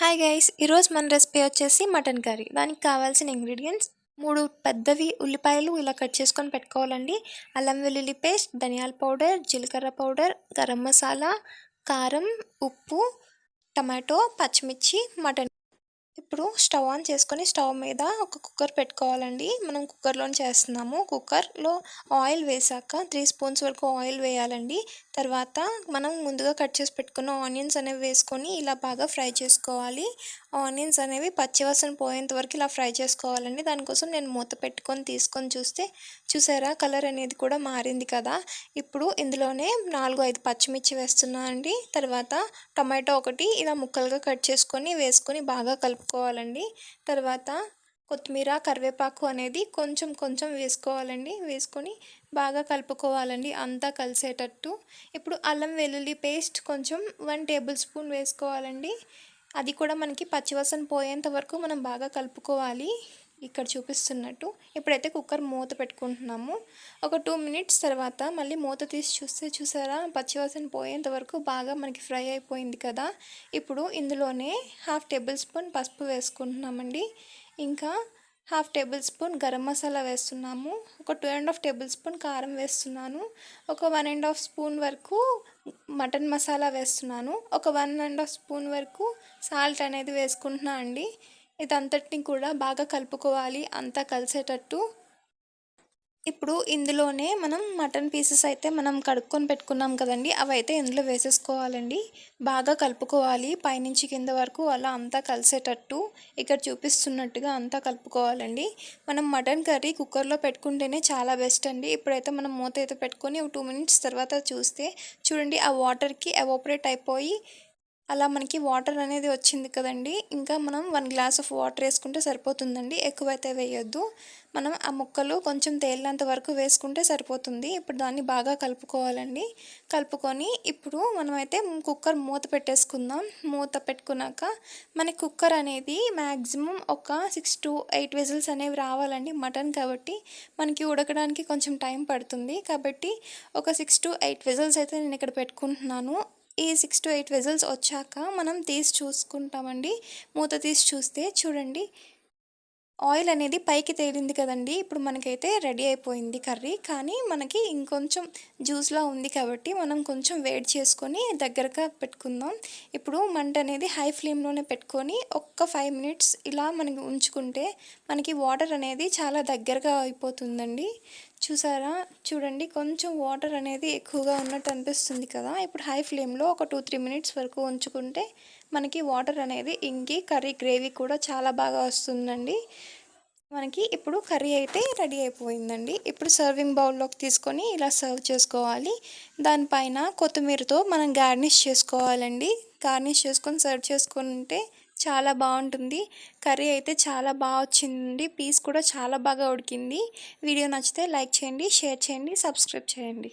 Hi guys ఈరోజు మన recipe వచ్చేసి మటన్ కర్రీ దానికి కావాల్సిన ఇంగ్రీడియంట్స్ మూడు పెద్దవి ఉల్లిపాయలు ఇలా కట్ చేసుకొని పెట్టుకోవాలండి. అల్లం వెల్లుల్లి పేస్ట్ ధనియాల పౌడర్ జీలకర్ర పౌడర్ గరం మసాలా కారం ఉప్పు టమాటో పచ్చిమిర్చి మటన్ ఇప్పుడు స్టవ్ ఆన్ చేసుకొని స్టవ్ మీద ఒక కుక్కర్ పెట్టుకోవాలండి. మనం కుక్కర్లో చేస్తున్నాము. కుక్కర్లో ఆయిల్ వేసాక త్రీ స్పూన్స్ వరకు ఆయిల్ వేయాలండి. తర్వాత మనం ముందుగా కట్ చేసి పెట్టుకున్న ఆనియన్స్ అనేవి వేసుకొని ఇలా బాగా ఫ్రై చేసుకోవాలి. ఆనియన్స్ అనేవి పచ్చివాసన పోయేంత వరకు ఇలా ఫ్రై చేసుకోవాలండి. దానికోసం నేను మూత పెట్టుకొని తీసుకొని చూస్తే చూసారా? కలర్ అనేది కూడా మారింది కదా. ఇప్పుడు ఇందులోనే నాలుగు ఐదు పచ్చిమిర్చి వేస్తున్నా అండి తర్వాత టమాటో ఒకటి ఇలా ముక్కలుగా కట్ చేసుకొని వేసుకొని బాగా కలుపుకోవాలండి తర్వాత కొత్తిమీర కరివేపాకు అనేది కొంచెం కొంచెం వేసుకోవాలండి. వేసుకొని బాగా కలుపుకోవాలండి. అంతా కలిసేటట్టు. ఇప్పుడు అల్లం వెల్లుల్లి పేస్ట్ కొంచెం వన్ టేబుల్ స్పూన్ వేసుకోవాలండి. అది కూడా మనకి పచ్చివాసన పోయేంత వరకు మనం బాగా కలుపుకోవాలి. ఇక్కడ చూపిస్తున్నట్టు. ఇప్పుడైతే కుక్కర్ మూత పెట్టుకుంటున్నాము. ఒక టూ మినిట్స్ తర్వాత మళ్ళీ మూత తీసి చూస్తే చూసారా? పచ్చివాసన పోయేంత వరకు బాగా మనకి ఫ్రై అయిపోయింది కదా. ఇప్పుడు ఇందులోనే హాఫ్ టేబుల్ స్పూన్ పసుపు వేసుకుంటున్నామండి. ఇంకా half tablespoon garam masala వేస్తున్నాము. ఒక two and half tablespoon కారం వేస్తున్నాను. ఒక వన్ అండ్ హాఫ్ స్పూన్ వరకు మటన్ మసాలా వేస్తున్నాను. ఒక వన్ అండ్ హాఫ్ స్పూన్ వరకు సాల్ట్ అనేది వేసుకుంటున్నా అండి. ఇదంతటిని కూడా బాగా కలుపుకోవాలి. అంతా కలిసేటట్టు. ఇప్పుడు ఇందులోనే మనం మటన్ పీసెస్ అయితే మనం కడుక్కొని పెట్టుకున్నాం కదండి. అవి అయితే ఇందులో వేసేసుకోవాలండి. బాగా కలుపుకోవాలి. పైనుంచి కింద వరకు అలా అంతా కలిసేటట్టు. ఇక్కడ చూపిస్తున్నట్టుగా అంతా కలుపుకోవాలండి. మనం మటన్ కర్రీ కుక్కర్లో పెట్టుకుంటేనే చాలా బెస్ట్ అండి. ఇప్పుడైతే మనం మూత అయితే పెట్టుకొని ఒక టూ మినిట్స్ తర్వాత చూస్తే చూడండి ఆ వాటర్కి ఎవాపరేట్ అయిపోయి అలా మనకి వాటర్ అనేది వచ్చింది కదండి. ఇంకా మనం వన్ గ్లాస్ ఆఫ్ వాటర్ వేసుకుంటే సరిపోతుందండి. ఎక్కువైతే వేయొద్దు. మనం ఆ ముక్కలు కొంచెం తేలినంత వరకు వేసుకుంటే సరిపోతుంది. ఇప్పుడు దాన్ని బాగా కలుపుకోవాలండి. కలుపుకొని ఇప్పుడు మనమైతే కుక్కర్ మూత పెట్టేసుకుందాం. మూత పెట్టుకున్నాక మన కుక్కర్ అనేది మ్యాక్సిమం ఒక సిక్స్ టు ఎయిట్ విజిల్స్ అనేవి రావాలండి మటన్ కాబట్టి. మనకి ఉడకడానికి కొంచెం టైం పడుతుంది. కాబట్టి ఒక సిక్స్ టు ఎయిట్ విజిల్స్ అయితే నేను ఇక్కడ పెట్టుకుంటున్నాను. ఈ సిక్స్ టు ఎయిట్ విజిల్స్ వచ్చాక మనం తీసి చూసుకుంటామండి. మూత తీసి చూస్తే చూడండి. ఆయిల్ అనేది పైకి తేలింది కదండి. ఇప్పుడు మనకైతే రెడీ అయిపోయింది కర్రీ. కానీ మనకి ఇంకొంచెం జ్యూస్లా ఉంది కాబట్టి మనం కొంచెం వేడి చేసుకొని దగ్గరగా పెట్టుకుందాం. ఇప్పుడు మంట అనేది హై ఫ్లేమ్లోనే పెట్టుకొని ఒక్క ఫైవ్ మినిట్స్ ఇలా మనకి ఉంచుకుంటే మనకి వాటర్ అనేది చాలా దగ్గరగా అయిపోతుందండి. చూసారా? చూడండి కొంచెం వాటర్ అనేది ఎక్కువగా ఉన్నట్టు అనిపిస్తుంది కదా. ఇప్పుడు హై ఫ్లేమ్లో ఒక టూ త్రీ మినిట్స్ వరకు ఉంచుకుంటే మనకి వాటర్ అనేది ఇంకి కర్రీ గ్రేవీ కూడా చాలా బాగా వస్తుందండి. మనకి ఇప్పుడు కర్రీ అయితే రెడీ అయిపోయిందండి. ఇప్పుడు సర్వింగ్ బౌల్లోకి తీసుకొని ఇలా సర్వ్ చేసుకోవాలి. దానిపైన కొత్తిమీరతో మనం గార్నిష్ చేసుకోవాలండి. గార్నిష్ చేసుకొని సర్వ్ చేసుకుంటే చాలా బాగుంటుంది. కర్రీ అయితే చాలా బాగా వచ్చింది పీస్ కూడా చాలా బాగా ఉడికింది. వీడియో నచ్చితే లైక్ చేయండి షేర్ చేయండి సబ్స్క్రైబ్ చేయండి.